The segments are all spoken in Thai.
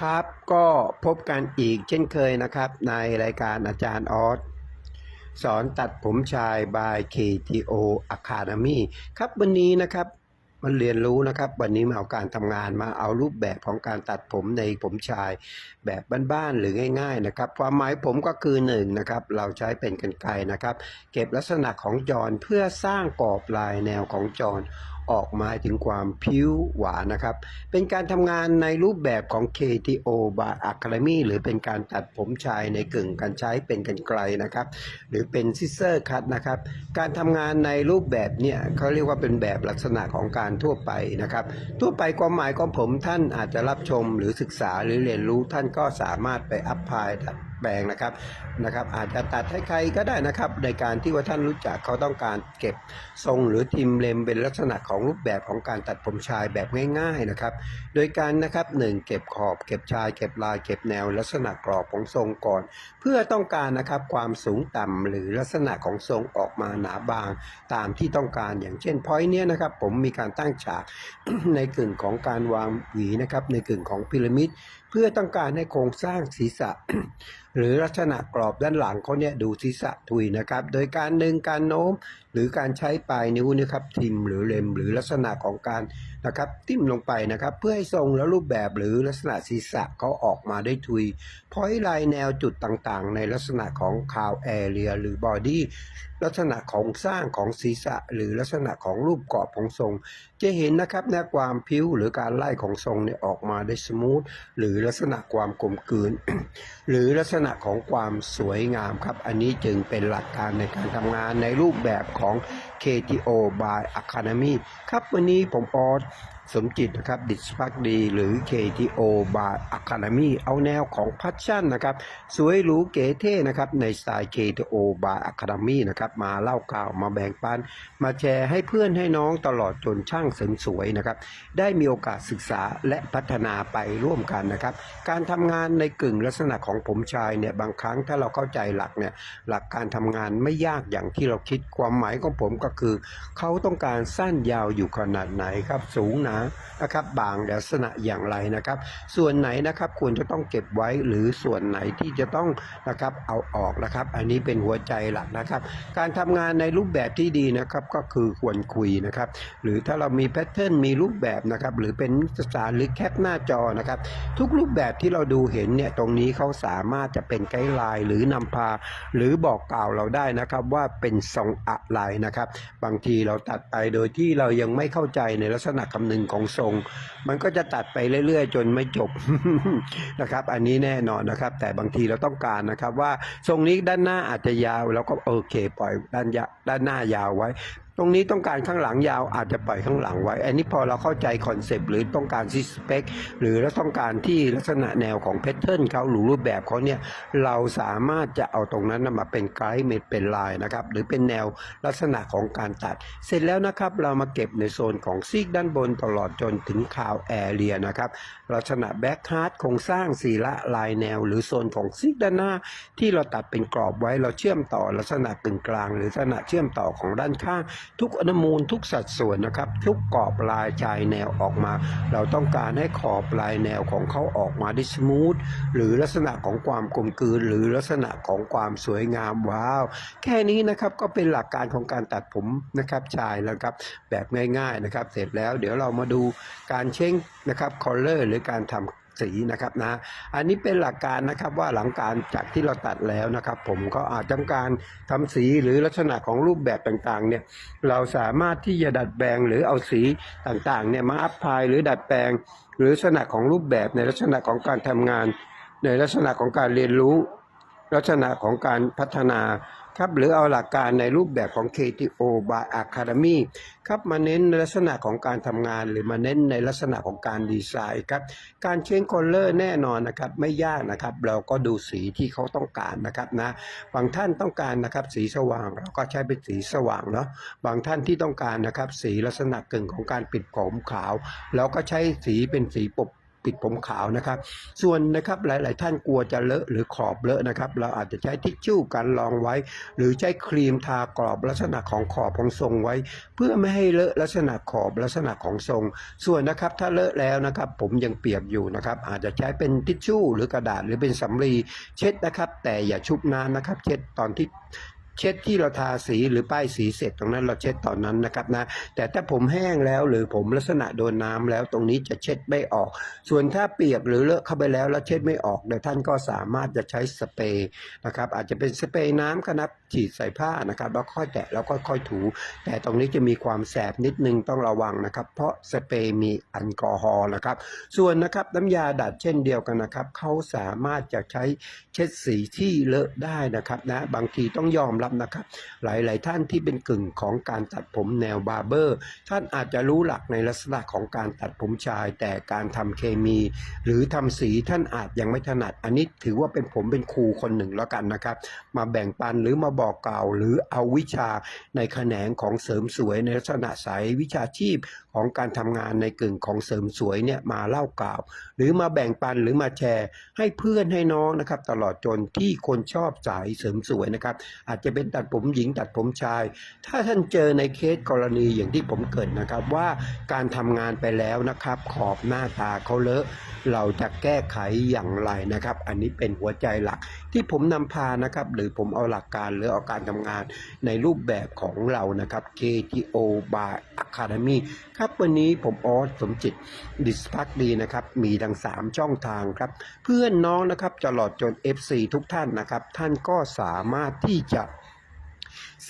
ครับก็พบกันอีกเช่นเคยนะครับ ในรายการอาจารย์ออสสอนตัดผมชาย by KTO Academy ครับวันนี้นะครับมันเรียนรู้นะครับ วันนี้มาเอาการทำงานมาเอารูปแบบของการตัดผมในผมชายแบบบ้านๆหรือง่าย ๆ นะครับ ความหมายผมก็คือหนึ่งนะครับ เราใช้เป็นกันไกนะครับ เก็บลักษณะของจรเพื่อสร้างกรอบลายแนวของจร ออกมาถึงความผิวหวานนะครับ เป็นการทำงานในรูปแบบของ KTO by Academy หรือเป็นการตัดผมชายในกึ่งการใช้เป็นกันไกลนะครับ หรือเป็นซิสเซอร์คัตนะครับ การทำงานในรูปแบบเนี่ยเขาเรียกว่าเป็นแบบลักษณะของการทั่วไปนะครับ ทั่วไปความหมายของผมท่านอาจจะรับชมหรือศึกษาหรือเรียนรู้ท่านก็สามารถไปอัพพลาย แปลงนะครับนะครับ อาจจะตัดให้ใครก็ได้นะครับในการที่ว่าท่านรู้จักเขาต้องการเก็บทรงหรือทิมเลมเป็นลักษณะของรูปแบบของการตัดผมชายแบบง่ายๆนะครับ โดยการนะครับหนึ่งเก็บขอบเก็บชาย เก็บลายเก็บแนว ลักษณะกรอบของทรงก่อน เพื่อต้องการนะครับความสูงต่ำหรือลักษณะของทรงออกมาหนาบางตามที่ต้องการอย่างเช่นพอยต์เนี้ยนะครับผมมีการตั้งฉากในกึ่งของการวางหวีนะครับในกึ่งของพีระมิดเพื่อต้องการให้โครงสร้างศีรษะหรือลักษณะกรอบด้านหลังเขาเนี่ยดูศีรษะทุยนะครับ โดยการดึงการโน้มหรือการใช้ปลายนิ้วนะครับทิมหรือเล็มหรือลักษณะของการนะครับทิ่มลงไปนะครับ เพื่อให้ทรงและรูปแบบหรือลักษณะศีรษะเขาออกมาได้ทุยพอยลายแนวจุดต่างๆ ในลักษณะของคาวแอเรียหรือบอดี้ลักษณะของสร้างของศีรษะ หรือลักษณะของรูปกรอบของทรง จะเห็นนะครับแนวความพิ้วหรือการไล่ของทรงเนี่ยออกมาได้สมูทหรือลักษณะความกลมกลืน หรือลักษณะของความสวยงามครับ อันนี้จึงเป็นหลักการในการทำงานในรูปแบบของ KTO by Academy ครับวันนี้ผมออส สมจิตนะครับดิสพักดีหรือ KTO by Academy เอาแนวของพัชชั่นนะครับ สวยหรูเก๋เท่นะครับ ในสไตล์ KTO by Academy นะครับมาเล่าข่าวมาแบ่งปัน มาแชร์ให้เพื่อนให้น้องตลอดจนช่างเสริมสวยนะครับ ได้มีโอกาสศึกษาและพัฒนาไปร่วมกันนะครับ การทำงานในกึ่งลักษณะของผมชายเนี่ยบางครั้งถ้าเราเข้าใจหลักเนี่ยหลักการทำงานไม่ยากอย่างที่เราคิดความหมายของผมก็คือ เขาต้องการสั้นยาวอยู่ขนาดไหนครับสูงหนานะครับบางลักษณะอย่างไรนะครับ ส่วนไหนนะครับควรจะต้องเก็บไว้หรือส่วนไหนที่จะต้องนะครับเอาออกนะครับ อันนี้เป็นหัวใจหลักนะครับ การทำงานในรูปแบบที่ดีนะครับก็คือควรคุยนะครับ หรือถ้าเรามีแพทเทิร์นมีรูปแบบนะครับ หรือเป็นนิตยสารหรือแคปหน้าจอนะครับ ทุกรูปแบบที่เราดูเห็นเนี่ยตรงนี้เขาสามารถจะเป็นไกด์ไลน์หรือนำพา หรือบอกกล่าวเราได้นะครับ ว่าเป็นทรงอะไรนะครับ บางทีเราตัดไปโดยที่เรายังไม่เข้าใจในลักษณะคำนึงของทรง มันก็จะตัดไปเรื่อย ๆ จนไม่จบนะครับ อันนี้แน่นอนนะครับ แต่บางทีเราต้องการนะครับ ว่าทรงนี้ด้านหน้าอาจจะยาวเราก็โอเค ปล่อยด้านยาด้านหน้ายาวไว้ ตรงนี้ต้องการข้างหลังยาวอาจจะปล่อยข้างหลังไว้ อันนี้พอเราเข้าใจคอนเซปต์หรือต้องการที่สเปคหรือเราต้องการที่ลักษณะแนวของแพทเทิร์นเขาหรือรูปแบบเขาเนี่ยเราสามารถจะเอาตรงนั้นมาเป็นไกด์เมดเป็นลายนะครับหรือเป็นแนวลักษณะของการตัด เสร็จแล้วนะครับเรามาเก็บในโซนของซีกด้านบนตลอดจนถึงคาวแอเรียนะครับลักษณะแบ็กฮาร์ดโครงสร้างสีละลายแนว หรือโซนของซีกด้านหน้า ที่เราตัดเป็นกรอบไว้เราเชื่อมต่อลักษณะกึ่งกลาง หรือลักษณะเชื่อมต่อของด้านข้างทุกอนุมูลทุกสัดส่วนนะครับ ทุกกรอบลายชายแนวออกมา เราต้องการให้ขอบลายแนวของเขาออกมาได้สมูทหรือลักษณะของความกลมกลืน หรือลักษณะของความสวยงามว้าว แค่นี้นะครับก็เป็นหลักการของการตัดผมนะครับชายแล้วครับ แบบง่ายๆนะครับ เสร็จแล้วเดี๋ยวเรามาดูการเช้งนะครับคอลเลอร์หรือการทำ สีนะครับนะอันนี้เป็นหลักการนะครับว่าหลังการจากที่เราตัดแล้วนะครับ ผมก็อาจต้องการทำสีหรือลักษณะของรูปแบบต่างๆเนี่ยเราสามารถที่จะดัดแปลงหรือเอาสีต่างๆเนี่ยมาอัพพลายหรือดัดแปลง หรือลักษณะของรูปแบบในลักษณะของการทำงาน ในลักษณะของการเรียนรู้ ลักษณะของการพัฒนา ครับหรือเอาหลักการในรูปแบบของ KTO by Academy ครับมาเน้นในลักษณะของการทำงาน หรือมาเน้นในลักษณะของการดีไซน์ครับการเชนคอลเลอร์แน่นอนนะครับไม่ยากนะครับ เราก็ดูสีที่เขาต้องการนะครับนะบางท่านต้องการนะครับสีสว่างเราก็ใช้เป็นสีสว่างเนาะบางท่านที่ต้องการนะครับสีลักษณะกึ่งของการปิดผมขาว เราก็ใช้สีเป็นสีปก ปิดผมขาวนะครับ ส่วนนะครับหลาย ๆ ท่านกลัวจะเลอะหรือขอบเลอะนะครับ เราอาจจะใช้ทิชชู่กันรองไว้ หรือใช้ครีมทากรอบลักษณะของขอบของทรงไว้ เพื่อไม่ให้เลอะลักษณะขอบลักษณะของทรง ส่วนนะครับถ้าเลอะแล้วนะครับ ผมยังเปียกอยู่นะครับ อาจจะใช้เป็นทิชชู่หรือกระดาษหรือเป็นสำลีเช็ดนะครับ แต่อย่าชุบน้ำนะครับ เช็ดตอนที่ เช็ดที่เราทาสีหรือป้ายสีเสร็จตรงนั้นเราเช็ดตอนนั้นนะครับนะ แต่ถ้าผมแห้งแล้วหรือผมลักษณะโดนน้ำแล้วตรงนี้จะเช็ดไม่ออก ส่วนถ้าเปียกหรือเลอะเข้าไปแล้วแล้วเช็ดไม่ออกเดี๋ยวท่านก็สามารถจะใช้สเปรย์นะครับ อาจจะเป็นสเปรย์น้ำก็นับฉีดใส่ผ้านะครับแล้วค่อยแตะแล้วก็ค่อยถู แต่ตรงนี้จะมีความแสบนิดนึงต้องระวังนะครับ เพราะสเปรย์มีแอลกอฮอล์นะครับ ส่วนนะครับน้ำยาดัดเช่นเดียวกันนะครับเขาสามารถจะใช้เช็ดสีที่เลอะได้นะครับนะบางทีต้องยอมรับนะครับ หลาย ๆ ท่านที่เป็นกึ่งของการตัดผมแนวบาร์เบอร์ ท่านอาจจะรู้หลักในลักษณะของการตัดผมชาย แต่การทำเคมี หรือทำสีท่านอาจยังไม่ถนัด อันนี้ถือว่าเป็นผมเป็นครูคนหนึ่งแล้วกันนะครับ มาแบ่งปันหรือมาบอกกล่าว หรือเอาวิชาในแขนงของเสริมสวยในลักษณะสายวิชาชีพของการทำงานในกึ่งของเสริมสวยเนี่ยมาเล่ากล่าว หรือมาแบ่งปันหรือมาแชร์ ให้เพื่อนให้น้องนะครับ ตลอดจนที่คนชอบสายเสริมสวยนะครับ อาจจะเป็นตัดผมหญิงตัดผมชาย ถ้าท่านเจอในเคสกรณีอย่างที่ผมเกิดนะครับว่าการทำงานไปแล้วนะครับ ขอบหน้าตาเขาเลอะ เราจะแก้ไขอย่างไรนะครับ อันนี้เป็นหัวใจหลัก ที่ผมนำพานะครับหรือผมเอาหลักการหรือเอาการทำงานในรูปแบบของเรานะครับ KTO by Academy ครับวันนี้ผมออสสมจิตดิสพักดีนะครับมีดัง3 ช่องทางครับ เพื่อนน้องนะครับตลอดจน FC ทุกท่านนะครับ ท่านก็สามารถที่จะ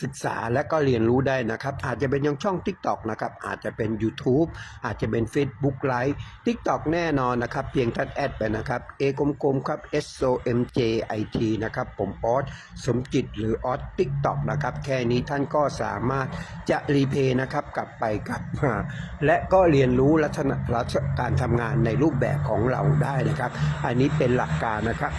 ศึกษาและก็เรียนรู้ได้นะครับ อาจจะเป็นยังช่อง TikTok นะครับ อาจจะเป็น YouTube อาจจะเป็น Facebook Live TikTok แน่นอนนะครับ เพียงท่านแอดไปนะครับ A กลมๆครับ S O M J I T นะครับ ผมออสสมจิตหรือออส TikTok นะครับ แค่นี้ท่านก็สามารถจะรีเพย์นะครับ กลับไปกลับมา และก็เรียนรู้ลักษณะลักษณะการทำงานในรูปแบบของเราได้นะครับ อันนี้เป็นหลักการนะครับ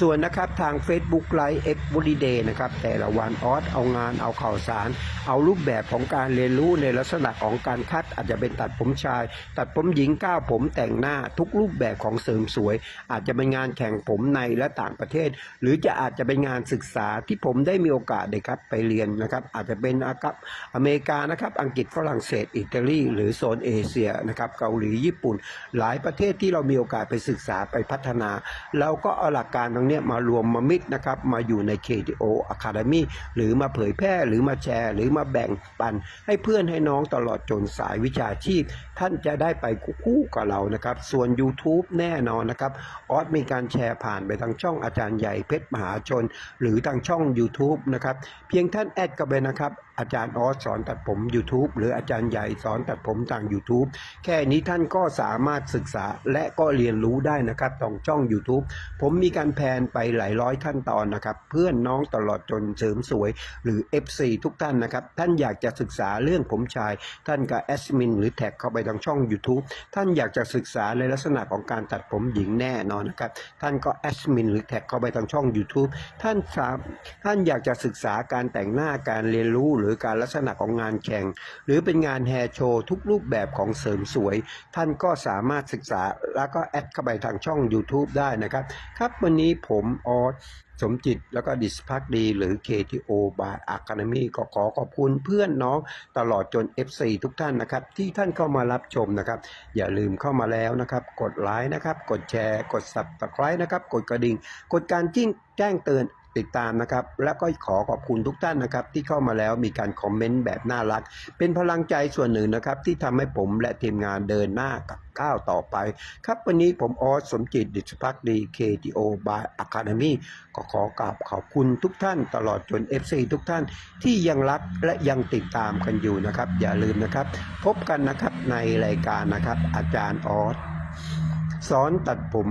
ส่วนนะครับทาง Facebook Live X b o d y Day นะครับแต่ละวันออสเอางานเอาข่าวสาร เอารูปแบบของการเรียนรู้ในลักษณะของการคัดอาจจะเป็นตัดผมชาย ตัดผมหญิงก้าวผมแต่งหน้าทุกรูปแบบของเสริมสวย อาจจะเป็นงานแข่งผมในและต่างประเทศ หรือจะอาจจะเป็นงานศึกษาที่ผมได้มีโอกาสเลยครับไปเรียนนะครับอาจจะเป็นอากับอเมริกานะครับอังกฤษฝรั่งเศสอิตาลีหรือโซนเอเชียนะครับเกาหลีญี่ปุ่น หลายประเทศที่เรามีโอกาสไปศึกษาไปพัฒนา เราก็เอาหลักการตรงเนี้ยมารวมมามิกนะครับมาอยู่ใน KTO Academy หรือมาเผยแพร่หรือมาแชร์ หรือมาแบ่งปัน ให้เพื่อนให้น้องตลอดจนสายวิชาชีพ ท่านจะได้ไปคู่กับเรานะครับ ส่วน YouTube แน่นอนนะครับออสมีการแชร์ผ่านไปทางช่องอาจารย์ใหญ่เพชรมหาชน หรือทางช่อง YouTube นะครับเพียงท่านแอดกันไปนะครับ อาจารย์ออสสอนตัดผม YouTube หรืออาจารย์ใหญ่สอนตัดผมทาง YouTube แค่นี้ท่านก็สามารถศึกษาและก็เรียนรู้ได้นะครับทางช่อง YouTube ผมมีการแพนไปหลายร้อยขั้นตอนนะครับ เพื่อนน้องตลอดจนเสริมสวย หรือ FC ทุกท่านนะครับ ท่านอยากจะศึกษาเรื่องผมชาย ท่านก็แอดมินหรือแท็กเข้าไปทางช่อง YouTube ท่านอยากจะศึกษาในลักษณะของการตัดผมหญิงแน่นอนนะครับ ท่านก็แอดมินหรือแท็กเข้าไปทางช่อง YouTube ท่านท่านอยากจะศึกษาการแต่งหน้าการเรียนรู้หรือือการลักษณะของงานแข่ง หรือเป็นงานแฮร์โชว์ทุกรูปแบบของเสริมสวย ท่านก็สามารถศึกษาแล้วก็แอดเข้าไปทางช่อง YouTube ได้นะครับ ครับวันนี้ผมออสสมจิตแล้วก็ดิสพักดี หรือ KTO by Academy ก็ขอขอบคุณเพื่อนน้องตลอดจน FC ทุกท่านนะครับ ที่ท่านเข้ามารับชมนะครับ อย่าลืมเข้ามาแล้วนะครับ กดไลค์นะครับ กดแชร์ กด Subscribe นะครับ กดกระดิ่ง กดการจิ้งแจ้งเตือน ติดตามนะครับ แล้วก็ขอขอบคุณทุกท่านนะครับ ที่เข้ามาแล้วมีการคอมเมนต์แบบน่ารัก เป็นพลังใจส่วนหนึ่งนะครับ ที่ทำให้ผมและทีมงานเดินหน้ากับก้าวต่อไป ครับวันนี้ผมออสสมจิตดิษพักดี KTO by Academy ก็ขอกราบขอบคุณทุกท่านตลอดจน FC ทุกท่านที่ยังรักและยังติดตามกันอยู่นะครับ อย่าลืมนะครับ พบกันนะครับในรายการนะครับ อาจารย์ออสสอนตัดผม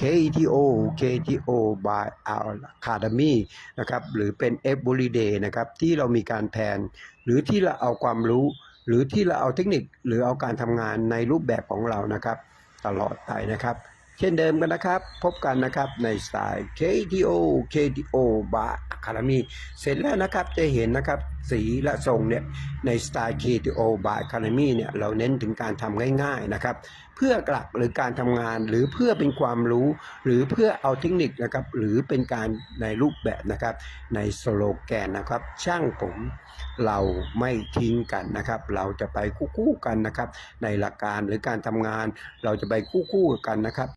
KTO KTO by Academy นะครับหรือเป็น Every Day นะครับที่เรามีการแผน หรือที่เราเอาความรู้ หรือที่เราเอาเทคนิคหรือเอาการทำงานในรูปแบบของเรานะครับ ตลอดไปนะครับ เช่นเดิมกันนะครับ พบกันนะครับในสไตล์ KTO KTO Bar Academy เสร็จแล้วนะครับจะเห็นนะครับสีและทรงเนี่ยในสไตล์ KTO Bar Academy เนี่ยเราเน้นถึงการทำง่ายๆนะครับเพื่อกลักหรือการทำงานหรือเพื่อเป็นความรู้ หรือเพื่อเอาเทคนิคนะครับหรือเป็นการในรูปแบบนะครับในสโลแกนนะครับช่างผมเราไม่ทิ้งกันนะครับ เราจะไปคู่ๆกันนะครับ ในหลักการหรือการทำงานเราจะไปคู่ๆกันนะครับ